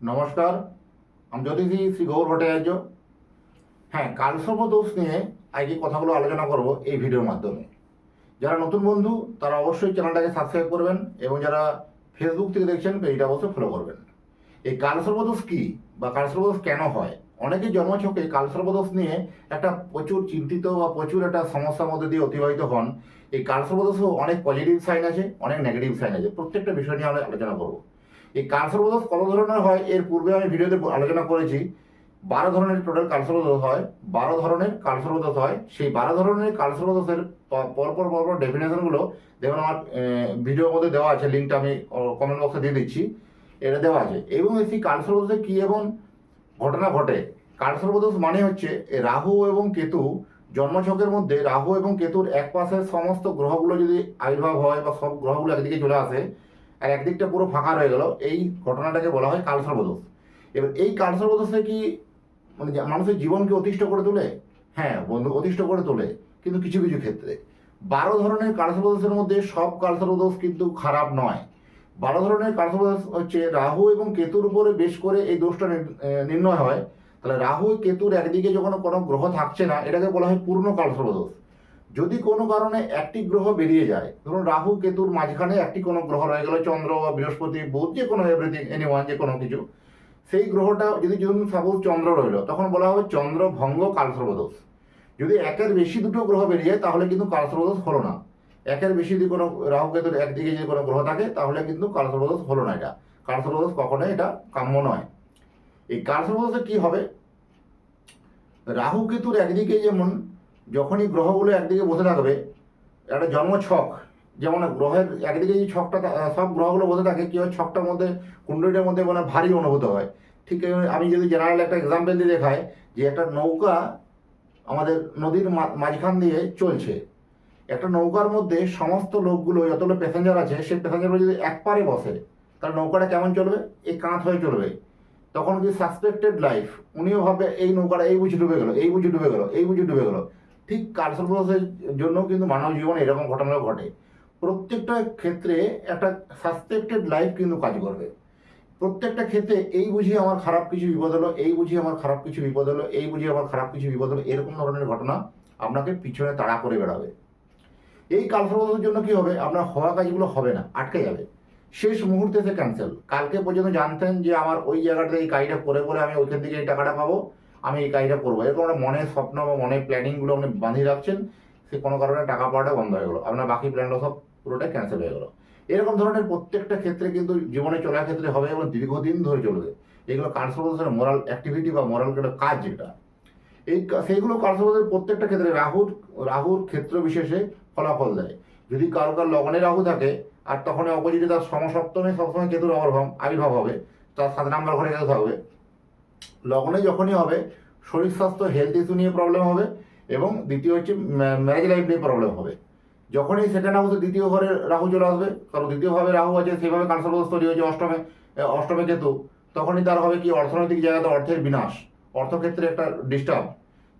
নমস্কার, আমি জ্যোতিষী শ্রী গৌর ভট্টাচার্য। হ্যাঁ কালসর্প দোষ নিয়ে আজকে কথাগুলো আলোচনা করব এই ভিডিওর মাধ্যমে। যারা নতুন বন্ধু, তারা অবশ্যই চ্যানেলটাকে সাবস্ক্রাইব করবেন এবং যারা ফেসবুক থেকে দেখছেন পেজটা অবশ্যই ফলো করবেন। এই কালসর্পদোষ কী বা কালসর্পদোষ কেন হয়? অনেকে জন্মছকে কালসর্পদোষ নিয়ে একটা প্রচুর চিন্তিত বা প্রচুর একটা সমস্যার মধ্যে দিয়ে অতিবাহিত হন। এই কালসর্পদোষও অনেক পজিটিভ সাইন আছে, অনেক নেগেটিভ সাইন আছে। প্রত্যেকটা বিষয় নিয়ে আমরা আলোচনা করব। এই কালসর্পদোষ কত ধরনের হয়, এর পূর্বে আমি ভিডিওতে আলোচনা করেছি, বারো ধরনের টোটাল কালসর্পদোষ হয়, বারো ধরনের কালসর্পদোষ হয়, সেই বারো ধরনের প- পরপর পরপর ডেফিনেশনগুলো যেমন আমার ভিডিওর মধ্যে দেওয়া আছে লিঙ্কটা আমি কমেন্ট বক্সে দিয়ে দিচ্ছি, এটা দেওয়া আছে। এবং সেই কালসর্পদোষে কী এবং ঘটনা ঘটে? কালসর্পদোষ মানে হচ্ছে রাহু এবং কেতু জন্মছকের মধ্যে, রাহু এবং কেতুর এক পাশের সমস্ত গ্রহগুলো যদি আবির্ভাব হয় বা সব গ্রহগুলো একদিকে চলে আসে আর একদিকটা পুরো ফাঁকা রয়ে গেল। এই ঘটনাটাকে বলা হয় কালসর্পদোষ এবার এই কালসর্পদোষে কি মানে মানুষের জীবনকে অতিষ্ঠ করে তোলে? হ্যাঁ বন্ধু অতিষ্ঠ করে তোলে, কিন্তু কিছু কিছু ক্ষেত্রে। বারো ধরনের কালসর্পদোষের মধ্যে সব কালসর্পদোষ কিন্তু খারাপ নয়। বারো ধরনের কালসর্পদোষ হচ্ছে রাহু এবং কেতুর উপরে বেশ করে এই দোষটা নির্ণয় হয়। তাহলে রাহু, কেতুর একদিকে যখন কোনো গ্রহ থাকছে না, এটাকে বলা হয় পূর্ণ কালসর্পদোষ যদি কোনো কারণে একটি গ্রহ বেরিয়ে যায়, ধরুন রাহু, কেতুর মাঝখানে একটি কোনো গ্রহ রয়ে গেল, চন্দ্র বা বৃহস্পতি, বুধ, যে কোনো এভরিথিং এনি ওয়ান যে কোনো কিছু, সেই গ্রহটা যদি ধরুন সাপোজ চন্দ্র রইল, তখন বলা হবে চন্দ্র ভঙ্গ কালসর্পদোষ যদি একের বেশি দুটো গ্রহ বেরিয়ে যায়, তাহলে কিন্তু কালসর্পদোষ হলো না। একের বেশি যদি কোনো রাহু, কেতুর একদিকে যদি কোনো গ্রহ থাকে, তাহলে কিন্তু কালসর্পদোষ হলো না এটা। কালসর্পদোষ কখনোই এটা কাম্য নয়। এই কালসর্পদোষে কি হবে? রাহু, কেতুর একদিকে যেমন যখনই গ্রহগুলো একদিকে বসে থাকবে, একটা জন্ম ছক, যেমন গ্রহের একদিকে যে ছকটা সব গ্রহগুলো বসে থাকে, কি হয়, ছকটার মধ্যে, কুণ্ডলীটার মধ্যে মানে ভারী অনুভূত হয়। ঠিক আমি যদি জেনারেল একটা এক্সাম্পল দিয়ে দেখাই, যে একটা নৌকা আমাদের নদীর মাঝখান দিয়ে চলছে। একটা নৌকার মধ্যে সমস্ত লোকগুলো, যতগুলো প্যাসেঞ্জার আছে, সেই প্যাসেঞ্জারগুলো যদি এক পারে বসে, তাহলে নৌকাটা কেমন চলবে? এই কাঁধ হয়ে চলবে। তখন কি সাসপেক্টেড লাইফ উনিও ভাবে, এই নৌকাটা এই বুঝে ডুবে গেল, এই বুঝে ডুবে গেলো, এই বুঝে ডুবে গেল। ঠিক কালসর্পদোষের জন্য কিন্তু মানব জীবনে এরকম ঘটনা ঘটে। প্রত্যেকটা ক্ষেত্রে একটা সাসপেক্টেড লাইফ কিন্তু কাজ করবে। প্রত্যেকটা ক্ষেত্রে এই বুঝি আমার খারাপ কিছু বিপদ হলো, এই বুঝি আমার খারাপ কিছু বিপদ হলো, এই বুঝি আমার খারাপ কিছু বিপদ হলো, এরকম ধরনের ঘটনা আপনাকে পিছনে তাড়া করে বেড়াবে। এই কালসর্পদোষের জন্য কি হবে? আপনার হওয়া কাজগুলো হবে না, আটকে যাবে। শেষ মুহূর্তে সে ক্যান্সেল কালকে পর্যন্ত জানতেন যে আমার ওই জায়গাটাতে এই কাজটা করে করে আমি ওইখান থেকে এই টাকাটা পাবো। আমি এই কাজটা করব। এরকম একটা মনের স্বপ্ন বা মনের প্ল্যানিংগুলো আপনি বাঁধিয়ে রাখছেন, সে কোনো কারণে টাকা পাওয়াটা বন্ধ হয়ে গেলো। আপনার বাকি প্ল্যানটা সব পুরোটাই ক্যান্সেল হয়ে গেলো। এরকম ধরনের প্রত্যেকটা ক্ষেত্রে কিন্তু জীবনে চলার ক্ষেত্রে হবে এবং দীর্ঘদিন ধরে চলবে। এগুলো কালসর্পদোষের মোরাল অ্যাক্টিভিটি বা মোরাল কাজ যেটা। এই সেইগুলো কালসর্পদোষের প্রত্যেকটা ক্ষেত্রে রাহুর রাহুর ক্ষেত্র বিশেষে ফলাফল দেয়। যদি কারও কার লগ্নে রাহু থাকে, আর তখন অপোজিটে তার সমসপ্তমে সবসময় কেতুর আবির্ভাব হবে, তার সাত নাম্বার ঘরে কেতু থাকবে লগ্নে যখনই হবে, শরীর স্বাস্থ্য হেলথ ইস্যু নিয়ে প্রবলেম হবে এবং দ্বিতীয় হচ্ছে ম্যারেজ লাইফ নিয়ে প্রবলেম হবে। যখনই সেকেন্ড হাউসে দ্বিতীয় ঘরে রাহু চলে আসবে, কারণ দ্বিতীয়ভাবে রাহু আছে সেভাবে কানসারবোধ তৈরি হয়েছে অষ্টমে অষ্টমে কেতু, তখনই তার হবে কি, অর্থনৈতিক জায়গাতে অর্থের বিনাশ, অর্থক্ষেত্রে একটা ডিস্টার্ব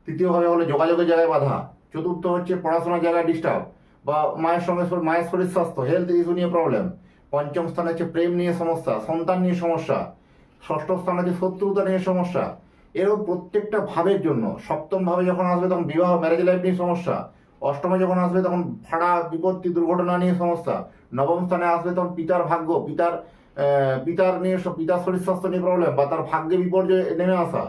তৃতীয়ভাবে হলো যোগাযোগের জায়গায় বাধা, চতুর্থ হচ্ছে পড়াশোনার জায়গায় ডিস্টার্ব বা মায়ের সঙ্গে মায়ের শরীর স্বাস্থ্য হেলথ ইস্যু নিয়ে প্রবলেম পঞ্চম স্থানে হচ্ছে প্রেম নিয়ে সমস্যা, সন্তান নিয়ে সমস্যা ষষ্ঠ স্থানে হচ্ছে শত্রুতা নিয়ে সমস্যা এরকম প্রত্যেকটা ভাবের জন্য। সপ্তম ভাবে যখন আসবে তখন বিবাহ ম্যারেজ লাইফ নিয়ে সমস্যা। অষ্টমে যখন আসবে তখন ভাড়া, বিপত্তি, দুর্ঘটনা নিয়ে সমস্যা। নবম স্থানে আসবে তখন পিতার ভাগ্য, পিতার পিতার নিয়ে পিতার শরীর স্বাস্থ্য নিয়ে প্রবলেম বা তার ভাগ্যে বিপর্যয় নেমে আসা।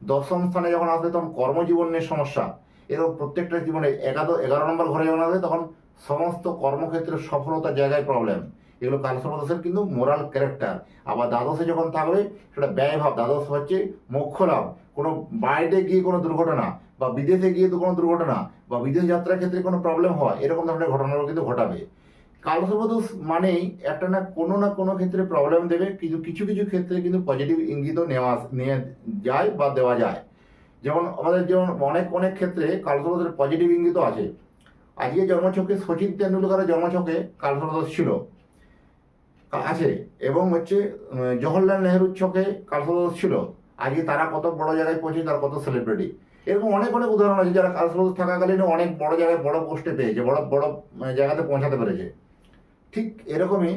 দশম স্থানে যখন আসবে তখন কর্মজীবন নিয়ে সমস্যা। এরকম প্রত্যেকটা জীবনে এগারো এগারো নম্বর ঘরে যখন আসবে তখন সমস্ত কর্মক্ষেত্রে সফলতার জায়গায় প্রবলেম এগুলো কালসর্পদোষের কিন্তু মোরাল ক্যারেক্টার আবার দ্বাদশে যখন থাকবে, সেটা ব্যয়ভাব। দ্বাদশ হচ্ছে মোক্ষ লাভ। কোনো বাইরে গিয়ে কোনো দুর্ঘটনা বা বিদেশে গিয়ে তো কোনো দুর্ঘটনা বা বিদেশ যাত্রার ক্ষেত্রে কোনো প্রবলেম হয়, এরকম ধরনের ঘটনাগুলো কিন্তু ঘটাবে। কালসর্পদোষ মানেই একটা না কোনো না কোনো ক্ষেত্রে প্রবলেম দেবে। কিন্তু কিছু কিছু ক্ষেত্রে কিন্তু পজিটিভ ইঙ্গিতও নেওয়া, নিয়ে যায় বা দেওয়া যায়। যেমন আমাদের যেমন অনেক অনেক ক্ষেত্রে কালসর্পদোষের পজিটিভ ইঙ্গিতও আছে। আজকে জন্মছকে সচিন তেন্ডুলকারের জন্মছকে কালসর্পদোষ ছিল। আছে। এবং হচ্ছে জওহরলাল নেহরুর ছকে কালসর্পদোষ ছিল। আজকে তারা কত বড় জায়গায় পৌঁছে, তার কত সেলিব্রিটি এরকম অনেক অনেক উদাহরণ আছে যারা কালসর্পদোষ থাকাকালীন অনেক বড় জায়গায় বড় পোস্টে পেয়েছে, বড় বড় জায়গাতে পৌঁছাতে পেরেছে। ঠিক এরকমই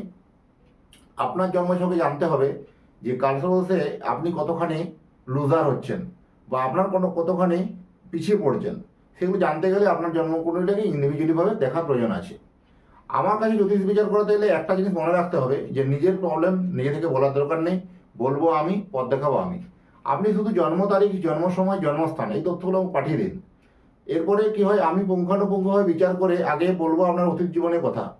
আপনার জন্মছকে জানতে হবে যে কালসর্পদোষে আপনি কতখানি লুজার হচ্ছেন বা আপনার কোনো কতখানি পিছিয়ে পড়ছেন। সেগুলো জানতে গেলে আপনার জন্মকুণ্ডলীটাকে ইন্ডিভিজুয়ালিভাবে দেখার প্রয়োজন আছে। আমার কাছে জ্যোতিষ বিচার করাতে গেলে একটা জিনিস মনে রাখতে হবে যে নিজের প্রবলেম নিজে থেকে বলার দরকার নেই। বলব আমি, পথ দেখাবো আমি। আপনি শুধু জন্ম তারিখ, জন্ম সময়, জন্মস্থান এই তথ্যগুলো পাঠিয়ে দিন। এরপরে কি হয়, আমি পুঙ্খানুপুঙ্খভাবে বিচার করে আগে বলব আপনার অতীত জীবনের কথা।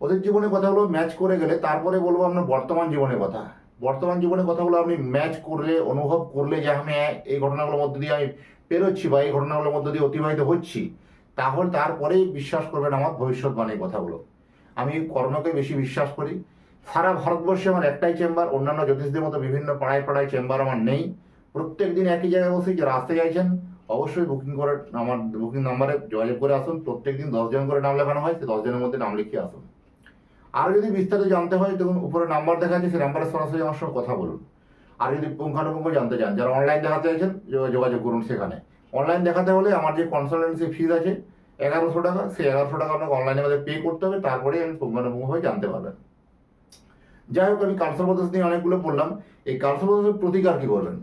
অতীত জীবনের কথাগুলো ম্যাচ করে গেলে তারপরে বলব আপনার বর্তমান জীবনের কথা। বর্তমান জীবনের কথাগুলো আপনি ম্যাচ করলে, অনুভব করলে যে আমি এই ঘটনাগুলোর মধ্যে দিয়ে আমি পেরোচ্ছি বা এই ঘটনাগুলোর মধ্যে দিয়ে অতিবাহিত হচ্ছি। তাহলে তারপরেই বিশ্বাস করবেন আমার ভবিষ্যৎবাণীর কথাগুলো। আমি কর্মকে বেশি বিশ্বাস করি। সারা ভারতবর্ষে আমার একটাই চেম্বার অন্যান্য জ্যোতিষদের মতো বিভিন্ন পাড়ায় পাড়ায় চেম্বার আমার নেই। প্রত্যেক দিন একই জায়গায় বসে যারা আসতে চাইছেন অবশ্যই বুকিং করে আমার বুকিং নাম্বারে যোগাযোগ করে আসুন। প্রত্যেক দিন দশজন করে নাম লেখানো হয় সেই দশজনের মধ্যে নাম লিখিয়ে আসুন। আর যদি বিস্তারিত জানতে হয় তখন উপরে নাম্বার দেখা আছে সেই নাম্বারে সরাসরি আমার সঙ্গে কথা বলুন। আর যদি পুঙ্খানুপুঙ্খ জানতে চান, যারা অনলাইন দেখাতে চাইছেন, যোগাযোগ করুন সেখানে। অনলাইন দেখাতে হলে আমার যে কনসালটেন্সি ফিজ আছে, এগারোশো টাকা, সেই এগারোশো টাকা আপনাকে অনলাইনে আমাদের পে করতে হবে, তারপরে আমি পুঙ্খানুপুঙ্খভাবে জানতে পারবেন। যাই হোক, আমি কালসর্বদোষ নিয়ে অনেকগুলো বললাম। এই কালসর্বদোষের প্রতিকার কি করবেন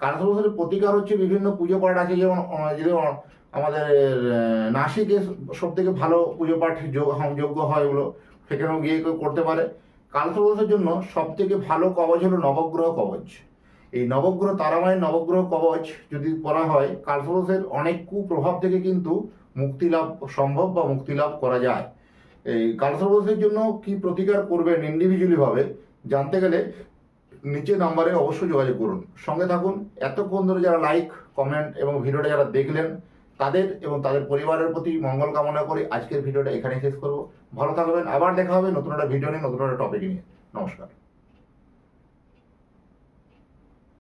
কালসর্বদোষের প্রতিকার হচ্ছে বিভিন্ন পুজো পাঠ আছে, যেমন যেমন আমাদের নাসিকে সব থেকে ভালো পুজো পাঠ যোগ্য হয় এগুলো সেখানেও গিয়ে করতে পারে। কালসর্বদোষের জন্য সব থেকে ভালো কবচ হলো নবগ্রহ কবচ এই নবগ্রহ তারামায়ের নবগ্রহ কবচ যদি করা হয় কালসর্বদোষের অনেক কুপ্রভাব থেকে কিন্তু মুক্তি লাভ সম্ভব বা মুক্তি লাভ করা যায়। এই কালসর্বদোষের জন্য কি প্রতিকার করবেন ইন্ডিভিজুয়ালি ভাবে, জানতে গেলে নিচে নাম্বারে অবশ্যই যোগাযোগ করুন। সঙ্গে থাকুন, এতক্ষণ ধরে যারা লাইক কমেন্ট এবং ভিডিওটা যারা দেখলেন, তাদের এবং তাদের পরিবারের প্রতি মঙ্গল কামনা করে আজকের ভিডিওটা এখানেই শেষ করব। ভালো থাকবেন, আবার দেখা হবে নতুন একটা ভিডিও নিয়ে, নতুন একটা টপিক নিয়ে। নমস্কার।